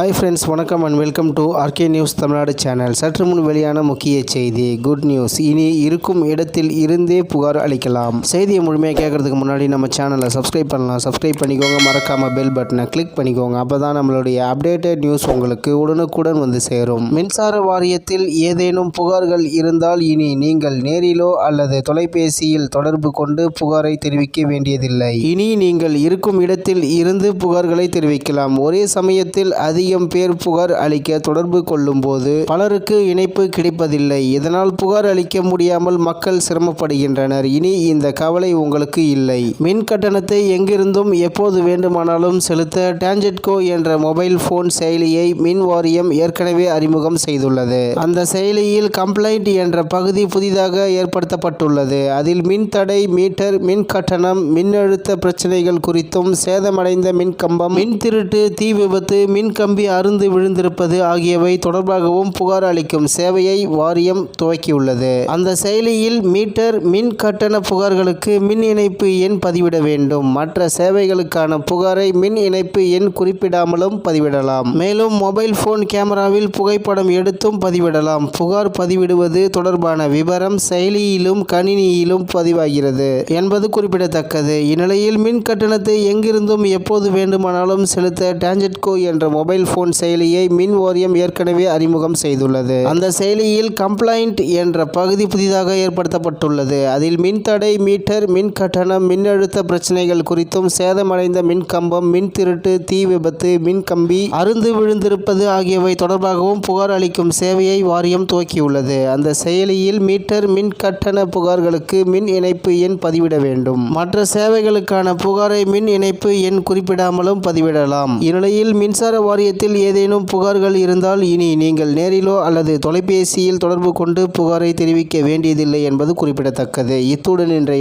Hi friends வணக்கம் and welcome to RK news Tamil Nadu channel சற்று முன் வெளியான முக்கிய செய்தி குட் நியூஸ் இனி இருக்கும் இடத்தில் இருந்தே புகார் அளிக்கலாம். செய்தியை முழுமையாக கேட்கறதுக்கு முன்னாடி நம்ம சேனலை சப்ஸ்கிரைப் பண்ணலாம். சப்ஸ்கிரைப் பண்ணிக்கோங்க மறக்காமல் பெல் பட்டனை கிளிக் பண்ணிக்கோங்க. அப்போ தான் நம்மளுடைய அப்டேட்டட் நியூஸ் உங்களுக்கு உடனுக்குடன் வந்து சேரும். மின்சார வாரியத்தில் ஏதேனும் புகார்கள் இருந்தால் இனி நீங்கள் நேரிலோ அல்லது தொலைபேசியில் தொடர்பு கொண்டு புகாரை தெரிவிக்க வேண்டியதில்லை. இனி நீங்கள் இருக்கும் இடத்தில் இருந்து புகார்களை தெரிவிக்கலாம். ஒரே சமயத்தில் அதிகம் பேர் புகார் அளிக்க தொடர்பு கொள்ளும்போது பலருக்கு இணைப்பு கிடைப்பதில்லை. இதனால் புகார் அளிக்க முடியாமல் மக்கள் சிரமப்படுகின்றனர். இனி இந்த கவலை உங்களுக்கு இல்லை. மின் கட்டணத்தை எங்கிருந்தும் எப்போது வேண்டுமானாலும் செலுத்த டான்ஜெட்கோ என்ற மொபைல் போன் செயலியை மின் வாரியம் ஏற்கனவே அறிமுகம் செய்துள்ளது. அந்த செயலியில் கம்ப்ளைண்ட் என்ற பகுதி புதிதாக ஏற்படுத்தப்பட்டுள்ளது. அதில் மின் தடை மீட்டர் மின் கட்டணம் மின்னழுத்த பிரச்சனைகள் குறித்தும் சேதமடைந்த மின் கம்பம் மின் திருட்டு தீ விபத்து மின் கம்பி அருந்து விழுந்திருப்பது ஆகியவை தொடர்பாகவும் புகார் அளிக்கும் சேவையை வாரியம் துவக்கியுள்ளது. அந்த செயலியில் மீட்டர் மின் கட்டண புகார்களுக்கு மின் இணைப்பு எண் பதிவிட வேண்டும். மற்ற சேவைகளுக்கான புகாரை மின் இணைப்பு எண் குறிப்பிடாமலும் பதிவிடலாம். மேலும் மொபைல் போன் கேமராவில் புகைப்படம் எடுத்தும் பதிவிடலாம். புகார் பதிவிடுவது தொடர்பான விவரம் செயலியிலும் கணினியிலும் பதிவாகிறது என்பது குறிப்பிடத்தக்கது. இந்நிலையில் மின் கட்டணத்தை எங்கிருந்தும் எப்போது வேண்டுமானாலும் செலுத்த டான்ஜெட்கோ என்ற மொபைல் போன் செயலியை மின் வாரியம் ஏற்கனவே அறிமுகம் செய்துள்ளது. அந்த செயலியில் கம்ப்ளைண்ட் என்ற பகுதி புதிதாக ஏற்படுத்தப்பட்டுள்ளது. அதில் மின்தடை மீட்டர் மின் கட்டணம் மின்னழுத்த பிரச்சனைகள் குறித்தும் சேதமடைந்த மின் கம்பம் மின் திருட்டு தீ விபத்து மின் கம்பி அருந்து விழுந்திருப்பது ஆகியவை தொடர்பாகவும் புகார் அளிக்கும் சேவையை வாரியம் துவக்கியுள்ளது. அந்த செயலியில் மீட்டர் மின் கட்டண புகார்களுக்கு மின் இணைப்பு எண் பதிவிட வேண்டும். மற்ற சேவைகளுக்கான புகாரை மின் இணைப்பு எண் குறிப்பிடாமலும் பதிவிடலாம். இந்நிலையில் மின்சார வாரியத்தில் ஏதேனும் புகார்கள் இருந்தால் இனி நீங்கள் நேரிலோ அல்லது தொலைபேசியில் தொடர்பு கொண்டு புகாரை தெரிவிக்க வேண்டியதில்லை என்பது குறிப்பிடத்தக்கது. இத்துடன் இன்றைய